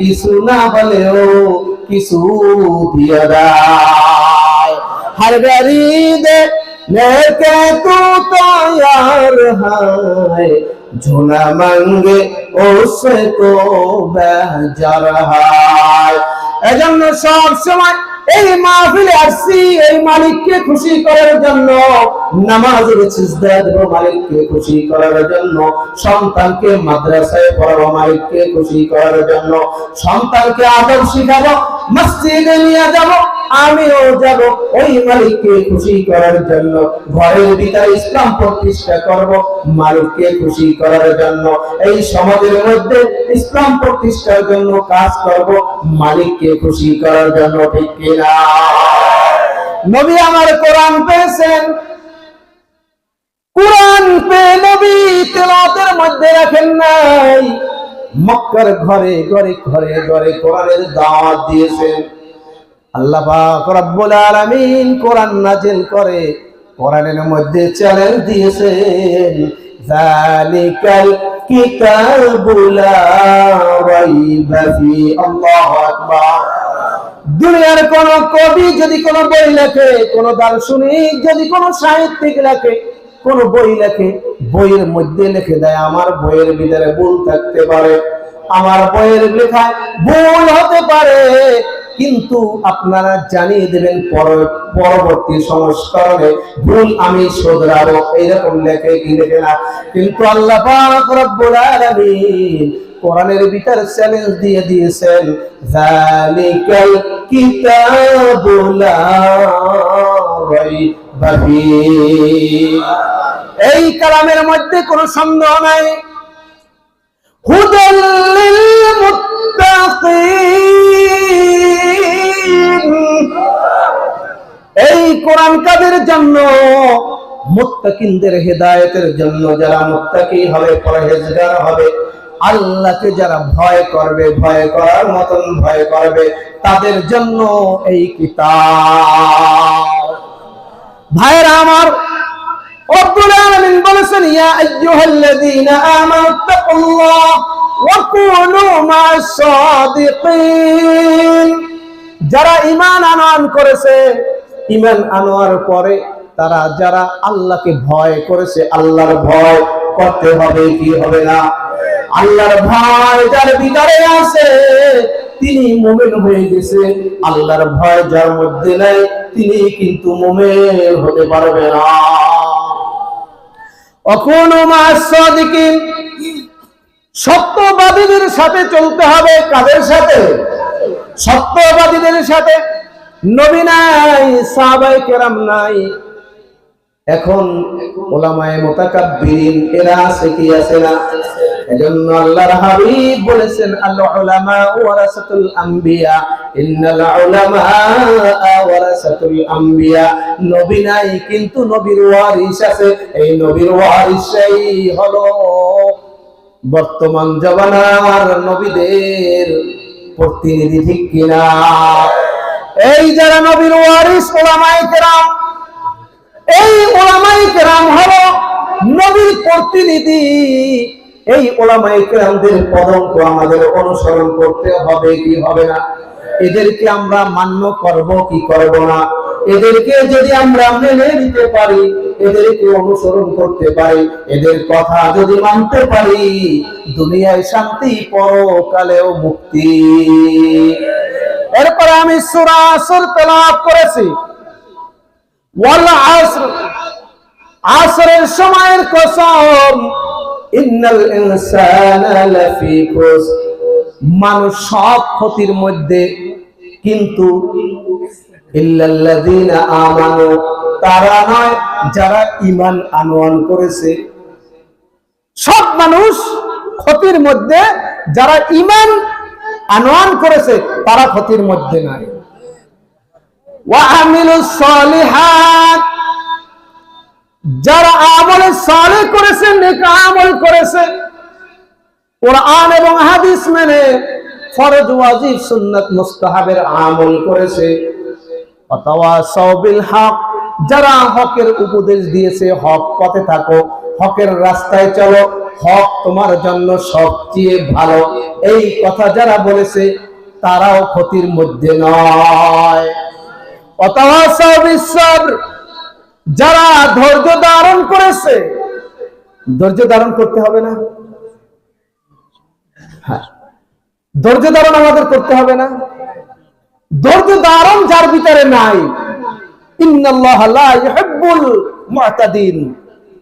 किसु ना बले ओ हर गरीब ने तू तो यार है। ঝুনা মাঙ্গে ও সে তো এজন্য সব সময় এই মাহফিলে আসছি, এই মালিককে খুশি করার জন্য, নামাজের সিজদা দেব মালিককে খুশি করার জন্য, সন্তানকে মাদ্রাসায় পড়াবো মালিককে খুশি করার জন্য, সন্তানকে আদব শিখাবো, মসজিদে নিয়ে যাব আমিও যাব ওই মালিককে খুশি করার জন্য। ঘরের ভিতরে ইসলাম প্রতিষ্ঠা করব, মালিককে খুশি করার জন্য। এই সমাজের মধ্যে ইসলাম প্রতিষ্ঠার জন্য কাজ করব, মালিককে খুশি করার জন্য, ঠিক কিনা? নবী আমার কোরআন পেয়েছেন। কোরআন পে নবী তেলাওয়াতের মধ্যে রাখেন নাই। মক্কার ঘরে ঘরে ঘরে ঘরে কোরআনের দাওয়াত দিয়েছেন। আল্লাহ পাক রব্বুল আলামিন কোরআন নাজিল করে, কোরআনের মধ্যে চ্যালেঞ্জ দিয়েছেন জালিকাল কিতাবু লা রাইবা ফি আল্লাহু আকবার। দুনিয়ার কোন কবি যদি কোন বই লেখে, কোন দার্শনিক যদি কোন সাহিত্যিক লেখে, কোন বই লেখে, বইয়ের মধ্যে লিখে দেয়, আমার বইয়ের ভিতরে ভুল থাকতে পারে। আমার বইয়ের লেখায় ভুল হতে পারে। কিন্তু আপনারা জানিয়ে দেবেন পরবর্তী সংস্করণে, ভুল আমি শোধরাবো। এইরকম লেখে কি লেখে না? কিন্তু আল্লাহ রব্বুল কোরআনের ভিতর চ্যালেঞ্জ দিয়ে দিয়েছেন জালিকাল কিতাবু লা রাইবা এই কালামের মধ্যে কোনো সন্দেহ নাই। হুদাল লিল মুত্তাকিন। এই কোরআন কাদের জন্য? মুত্তাকিনদের হেদায়েতের জন্য যারা মুত্তাকি হবে, পরহেজগার হবে। আল্লাহকে যারা ভয় করবে, ভয় করার মতন ভয় করবে, তাদের জন্য এই কিতাব। ভাইরা আমার, রব্বুল আলামিন বলেছেন, ইয়া আইয়ুহাল্লাযীনা আমানু তাকুল্লাহ ওয়া কুনু মা'আস সাদিকিন যারা ঈমান আনয়ন করেছে ঈমান আনোয়ার পরে তারা, যারা আল্লাহকে ভয় করেছে, আল্লাহর ভয় করতে হবে, কি হবে না? আল্লাহর ভয় যার ভিতরে আছে, তিনি মুমিন হয়ে গেছে। আল্লাহর ভয় যার মধ্যে নাই, তিনি কিন্তু মুমিন হতে পারবে না। সত্যবাদীদের সাথে চলতে হবে কাদের সাথে? সত্যবাদীদের সাথে নবী নাই সাহাবাই কেরাম নাই। এখন ওলামায়ে মুতাকাব্বিরিন, এরা আছে কি আছে না? এজন্য আল্লাহর হাবিব বলেছেন উলামা ওয়ারাসাতুল ইন্নাল উলামা ওয়ারাসাতুল নবী নাই, কিন্তু নবীর ওয়ারিস আছে। এই নবীর ওয়ারিসই হলো বর্তমান জমানার নবীদের প্রতিনিধি ঠিক কিনা? এই যারা নবীর ওয়ারিস ওলামাই কেরাম, এই ওলামাই কেরাম হলো নবীর প্রতিনিধি। এই ওলামাই কেরামদের পদঙ্ক আমাদের অনুসরণ করতে হবে কি হবে না? এদেরকে আমরা মান্য করব কি করব না? এদেরকে যদি আমরা মেনে নিতে পারি এদেরকে অনুসরণ করতে পারি, এদের কথা যদি মানতে পারি, দুনিয়ায় শান্তি পরকালেও মুক্তি। এরপরে আমি সূরা আসর তেলাওয়াত করেছি। আসরের সময়ের কসম মানুষ সব ক্ষতির মধ্যে, কিন্তু তারা নয়, যারা ইমান আনয়ন করেছে। সব মানুষ ক্ষতির মধ্যে, যারা ইমান আনোয়ান করেছে, তারা ক্ষতির মধ্যে নাই। যারা আমল সালে করেছে আমল করেছে। এবং হাদিস মেনে ওয়াজিব মুস্তাহাবের আমল করেছে। ওয়াতাওয়াসাউ বিল হক যারা হকের উপদেশ দিয়েছে, হক পথে থাকো, হকের রাস্তায় চলো, হক তোমার জন্য সবচেয়ে ভালো। এই কথা যারা বলেছে, তারাও ক্ষতির মধ্যে নয়। যারা ধৈর্য ধারণ করেছে, ধৈর্য ধারণ করতে হবে না। হ্যাঁ ধৈর্য ধারণ আমাদের করতে হবে না। ধৈর্য ধারণ যার ভিতরে নাই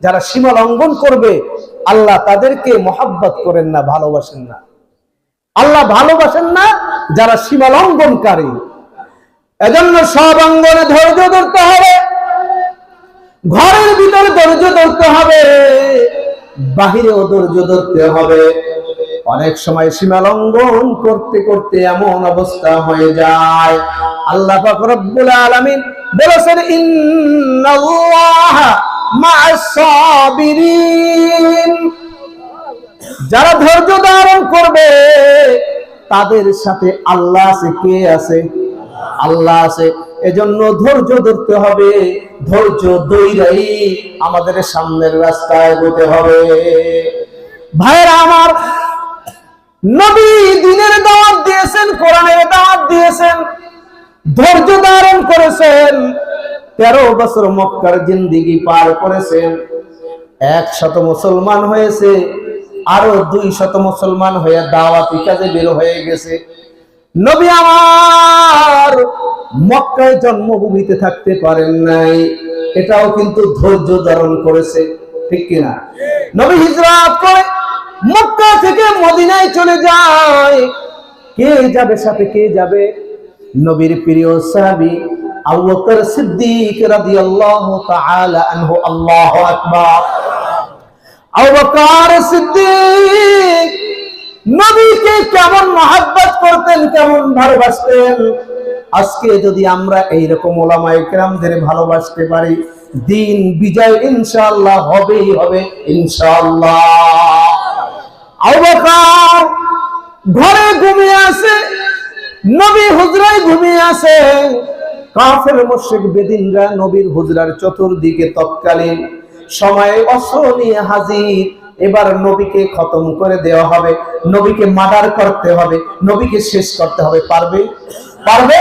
যারা সীমা লঙ্ঘন করবে, আল্লাহ তাদেরকে মহাব্বত করেন না, ভালোবাসেন না। আল্লাহ ভালোবাসেন না যারা সীমা লঙ্ঘনকারী। এজন্য সব অঙ্গনে ধৈর্য ধরতে হবে। ঘরের ভিতরে ধৈর্য ধরতে হবে। বাহিরেও ধৈর্য ধরতে হবে। অনেক সময় সীমা লঙ্ঘন করতে করতে এমন অবস্থা হয়ে যায়। আল্লাহ রব্বুল আলামিন বলেছেন যারা ধৈর্য ধারণ করবে, তাদের সাথে আল্লাহ আছে, কে আছে? আল্লাহ আছে। এজন্য ধৈর্য ধরতে হবে। ধৈর্য দৈরাই আমাদের সামনের রাস্তায় এগোতে হবে। ভাইরা আমার নবী দিনের দাওয়াত দিয়েছেন, কোরআনের দাওয়াত দিয়েছেন। ধৈর্য ধারণ করেছেন। তেরো বছর মক্কার জিন্দিগি পার করেছেন। একশত মুসলমান হয়েছে, আরও দুই শত মুসলমান হয়ে দাওয়াতি কাজে বের হয়ে গেছে। নবী আমার মক্কায় জন্মভূমিতে থাকতে পারেন নাই, এটাও কিন্তু ধৈর্য ধারণ করেছে, ঠিক কিনা? নবী হিজরাত করে মক্কা থেকে মদিনায় চলে যায়। কে যাবে সাথে, কে যাবে? নবীর প্রিয় সাহাবী আবু বকর সিদ্দিক রাদিয়াল্লাহু তাআলা আনহু, আল্লাহু আকবার। আবু বকর সিদ্দিক নবীকে কেমন মহাব্বত করতেন, কেমন ভালোবাসতেন? আজকে যদি আমরা এইরকম ওলামায়ে কেরামদের ভালোবাসতে পারি, দিন বিজয় ইনশাআল্লাহ হবেই হবে, ইনশাআল্লাহ। আবু বকর ঘরে ঘুমিয়ে আছে নবী হুজরায় ঘুমিয়ে আছে। কাফের, মুশরিক, বেদিনরা নবীর হুজরার চতুর্দিকে তৎকালীন সময়ে অস্ত্র নিয়ে হাজির। এবার নবীকে খতম করে দেওয়া হবে, নবীকে মার্ডার করতে হবে, নবীকে শেষ করতে হবে। পারবে? পারবে?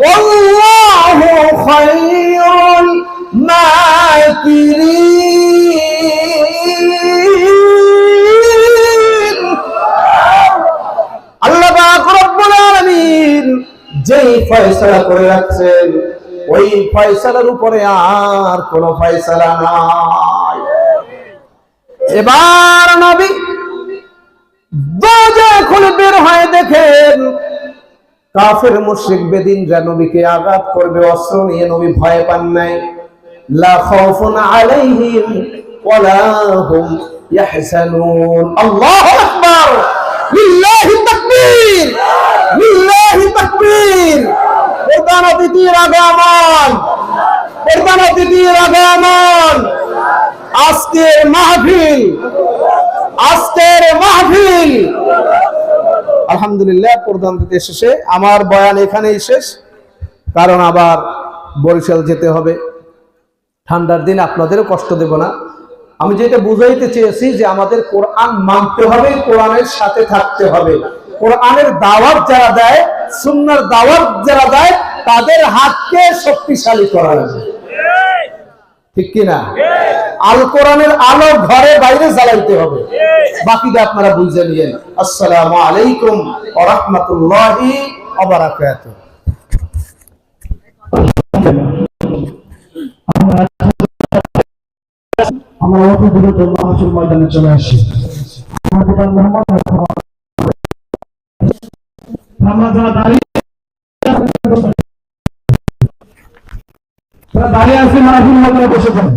ওয়াল্লাহু খায়রুল মাকিরিন। ফয়সালা করে রাখছেন। ওই ফয়সালার উপরে আর কোন ফয়সালা নাই। এবার নবী দরজা খুলে বের হয়ে দেখেন, কাফের নবীকে আঘাত করবে, অস্ত্র নিয়ে নবী ভয় পান নাই। লা খাউফুন আলাইহিম ওয়ালা হুম আল্লাহু আকবার। লিল্লাহি তাকবীর লিল্লাহি তাকবীর প্রধান অতিথির আগমন প্রধান অতিথির আগমন আজকের মাহফিল আজকের মাহফিল। আলহামদুলিল্লাহ, প্রধান শেষে আমার বয়ান এখানেই শেষ। কারণ আবার বরিশাল যেতে হবে। ঠান্ডার দিন আপনাদেরও কষ্ট দেব না। আমি যেটা বুঝাইতে চেয়েছি যে আমাদের কোরআন মানতে হবে, কোরআনের সাথে থাকতে হবে। কোরআনের দাওয়াত যারা দেয়, সুন্নার দাওয়াত যারা দেয় তাদের হাতকে শক্তিশালী করা ঠিক কিনা? আল কোরআনের আলো ঘরে বাইরে জ্বালাইতে হবে। বাকিটা আপনারা বুঝে নিয়েন। আসসালামু আলাইকুম রাহমাতুল্লাহি ওয়া আমরা অত দূরে তো মাহফিল ময়দানে চলে আসি। দাঁড়িয়ে আছে মাহফিল ময়দানে বসে যান